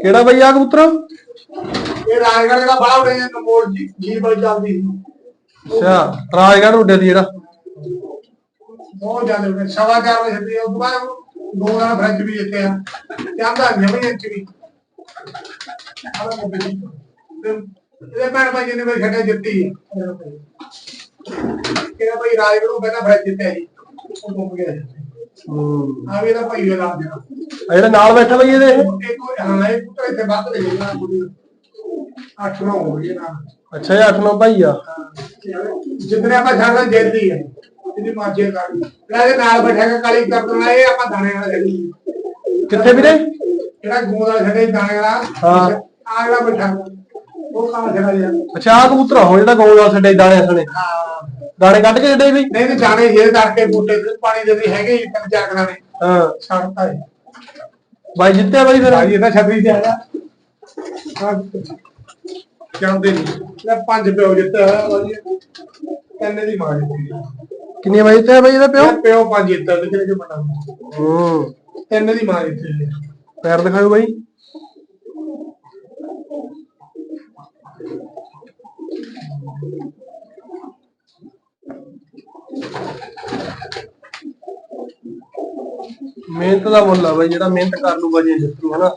ਕਿਹੜਾ ਬਈ ਆ ਕਬੂਤਰ? ਇਹ ਰਾਜਗੜ੍ਹ ਦਾ ਬੜਾ ਉੜੇ ਨਮੋੜ ਜੀ ਜੀ ਬੜੀ ਚੱਲਦੀ ਅੱਛਾ ਰਾਜਗੜ੍ਹ ਉੱਡੇ ਦੀ ਜਿਹੜਾ? ਬਹੁਤ ਜ਼ਿਆਦਾ ਉੜੇ ਸਵਾ ਚਾਰ ਵਜੇ ਤੋਂ ਬਾਅਦ ਦੋ ਨਾਲ ਫ੍ਰਿਜ ਵੀ ਇੱਥੇ ਆ। ਨਹੀਂ ਮੈਂ ਇੱਥੇ ਵੀ। ਆਹ ਮੋਬੇ। ਤੇ ਇਹਦੇ ਭੈਣ ਭਾਈ ਜਿਹਨੇ ਮੇਰੀ ਜਿੱਤੀ। ਹੈ ਕਿਹੜਾ ਭਾਈ ਰਾਜਗੜ੍ਹ ਪਹਿਲਾਂ ਫ੍ਰਿਜ ਜਿੱਤਿਆ ਜੀ ਉਹ ਗੁੰਮ ਗਿਆ ਜੀ। ਹੂੰ। ਭਾਈ ਦਾ ਜਿਹੜਾ ਆ। ਜਿਹੜਾ ਨਾਲ ਬੈਠਾ ਬਈ ਇਹਦੇ। ਇਹ? ਹਾਂ ਇਹ ਪੁੱਤਰ ਇੱਥੇ ਵੱਧ ਦੇ ਨਾ ਕੁੜੀ ਅੱਠ ਨੌ ਹੋ ਗਈ ਨਾ ਅੱਛਾ ਇਹ 8 9 ਭਾਈ ਆ। ਜਿੰਨੇ ਆਪਾਂ ਛੱਡਦਾ ਜਲਦੀ ਹੈ ਇਹਦੀ ਮਾਜੇ ਕਰ ਲੈ ਇਹਦੇ ਨਾਲ ਬੈਠਾ ਕਾਲੀ ਕਰ ਦੇਣਾ ਇਹ ਆਪਾਂ ਦਾਣੇ ਵਾਲਾ ਜਲਦੀ ਕਿੱਥੇ ਵੀਰੇ? ਜਿਹੜਾ ਗੂੰਦ ਵਾਲਾ ਛੱਡੇ ਦਾਣੇ ਵਾਲਾ। ਹਾਂ। ਆ ਜਿਹੜਾ ਬੈਠਾ ਉਹ ਕੰਮ ਛੱਡਾ ਜਾ ਅੱਛਾ ਆ ਕਬੂਤਰ ਉਹ ਜਿਹੜਾ ਗੋਲ ਨਾਲ ਛੱਡੇ ਦਾਣੇ ਸਣੇ ਹਾਂ। ਦਾਣੇ ਕੱਢ ਕੇ ਛੱਡੇ ਬਈ ਨਹੀਂ ਤੇ ਦਾਣੇ ਜਿਹੜੇ ਕਰਕੇ ਬੂਟੇ ਤੇ ਪਾਣੀ ਦੇ ਵੀ ਹੈਗੇ ਹੀ ਤਿੰਨ ਚਾਰ ਦਾਣੇ ਹਾਂ। ਛੱਡਤਾ ਹੈ ਬਾਈ ਜਿੱਤਿਆ ਬਾਈ ਫਿਰ। ਭਾਜੀ ਇਹਦਾ ਛੱਡੀ ਤੇ ਆਇਆ ਜਾਂਦੇ ਨਹੀਂ। ਲੈ ਪੰਜ ਪਿਓ ਜਿੱਤੇ ਹੋਇਆ ਭਾਜੀ ਤਿੰਨ ਦੀ ਮਾਰ ਦਿੱਤੀ ਕਿੰਨੀ ਬਾਈ ਜਿੱਤਿਆ ਬਾਈ ਇਹਦਾ ਪਿਓ? ਪਿਓ ਪੰਜ ਜਿੱਤੇ ਤੇ ਕਿਹੜੇ ਬਣਾ ਹੂੰ। ਤਿੰਨ ਦੀ ਮਾਰ ਦਿੱਤੀ ਪੈਰ ਦਿਖਾਓ ਬਾਈ। ਮਿਹਨਤ ਦਾ ਮੁੱਲ ਆ ਬਾਈ ਜਿਹੜਾ ਮਿਹਨਤ ਕਰ ਲੂਗਾ ਜੀ ਜਿੱਤੂ ਹਨਾ?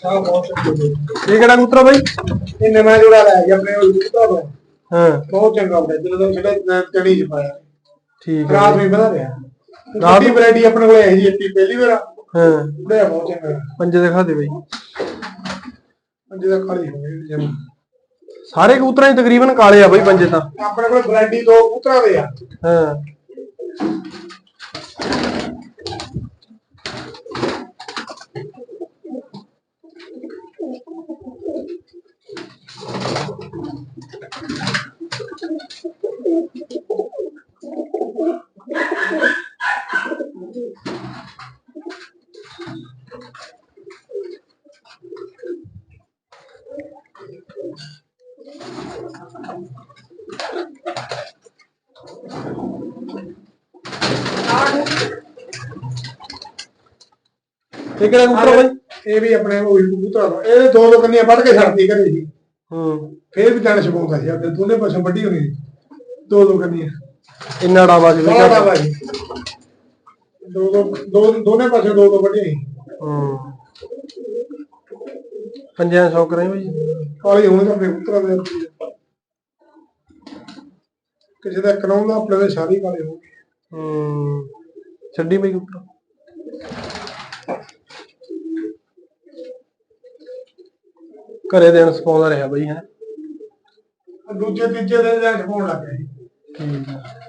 ਇਹ ਕਿਹੜਾ ਕਬੂਤਰ ਆ ਬਾਈ? ਇਹ ਨਵਾਂ ਜੋੜਾ ਲੈ ਗਿਆ ਆਪਣੇ ਉਹ ਦਾ ਹਾਂ। ਬਹੁਤ ਚੰਗਾ ਹੁੰਦਾ ਜਦੋਂ ਤੋਂ ਜਿਹੜਾ ਚੜੀ ਚ ਪਾਇਆ। ਠੀਕ ਰਾਤ ਹੈ ਵੀ ਵਧਾ ਰਿਹਾ ਰਾਤ ਰਾਤ ਦੀ ਵੈਰਾਈਟੀ ਆਪਣੇ ਕੋਲੇ ਆਈ ਜੀ ਇੱਥੇ ਪਹਿਲੀ ਵਾਰ ਹਾਂ। ਉਹਦੇ ਬਹੁਤ ਚੰਗਾ ਪੰਜੇ ਦਿਖਾ ਦੇ ਬਾਈ। ਜਿਹਦਾ ਕਾਲੀ ਹੋ ਗਈ ਜਮ ਸਾਰੇ ਕਬੂਤਰਾਂ 'ਚ ਤਕਰੀਬਨ ਕਾਲੇ ਆ ਬਾਈ ਪੰਜੇ ਤਾਂ। ਆਪਣੇ ਕੋਲ ਵੈਰਾਈਟੀ ਦੋ ਪੁੱਤਰਾਂ ਦੇ ਆ। ਹਾਂ। ਇਹ ਕਿਹੜਾ ਕਬੂਤਰ ਆ ਬਾਈ? ਇਹ ਵੀ ਆਪਣੇ ਉਹ ਕਬੂਤਰਾਂ ਦਾ ਇਹ ਦੋ ਦੋ ਕੰਨੀਆਂ ਵੱਢ ਕੇ ਛੱਡਦੀ ਕਰੀ ਸੀ ਹੂੰ। ਫੇਰ ਵੀ ਜਾਣ ਛਪਾਉਂਦਾ ਸੀ। ਆਪਣੇ ਦੋਨੇ ਪਾਸੇ ਵੱਡੀ ਹੋਣੀ ਸੀ। ਦੋ ਦੋ ਕੰਨੀਆਂ। ਇੰਨਾ ਡਾਵਾ ਸੀ ਬੜਾ ਬਾਜੀ। ਦੋ ਦੋ ਦੋ ਦੋਨੇ ਪਾਸੇ ਦੋ ਦੋ ਵੱਡੀਆਂ ਸੀ। ਹੂੰ। ਪੰਜਾਂ ਸੌ ਕਰਾਂ ਬਾਈ। ਕਾਲੀ ਹੋਣੀ ਆਪਣੇ ਕਬੂਤਰਾਂ ਦੇ ਕਿਸੇ ਦਾ ਕਰਾਉਂਦਾ ਆਪਣੇ ਦੇ ਸਾਰੀ ਕਾਲੇ ਹੋ ਗਏ। ਹੂੰ ਛੱਡੀ ਬਾਈ ਕਬੂਤਰ ਘਰੇ ਦੇਣ ਸਪਾਉਂਦਾ ਰਿਹਾ ਬਾਈ ਹੈ। ਦੂਜੇ ਤੀਜੇ ਦਿਨ ਜਾਂ ਛਪਾਉਣ ਲੱਗ ਗਏ ਠੀਕ ਹੈ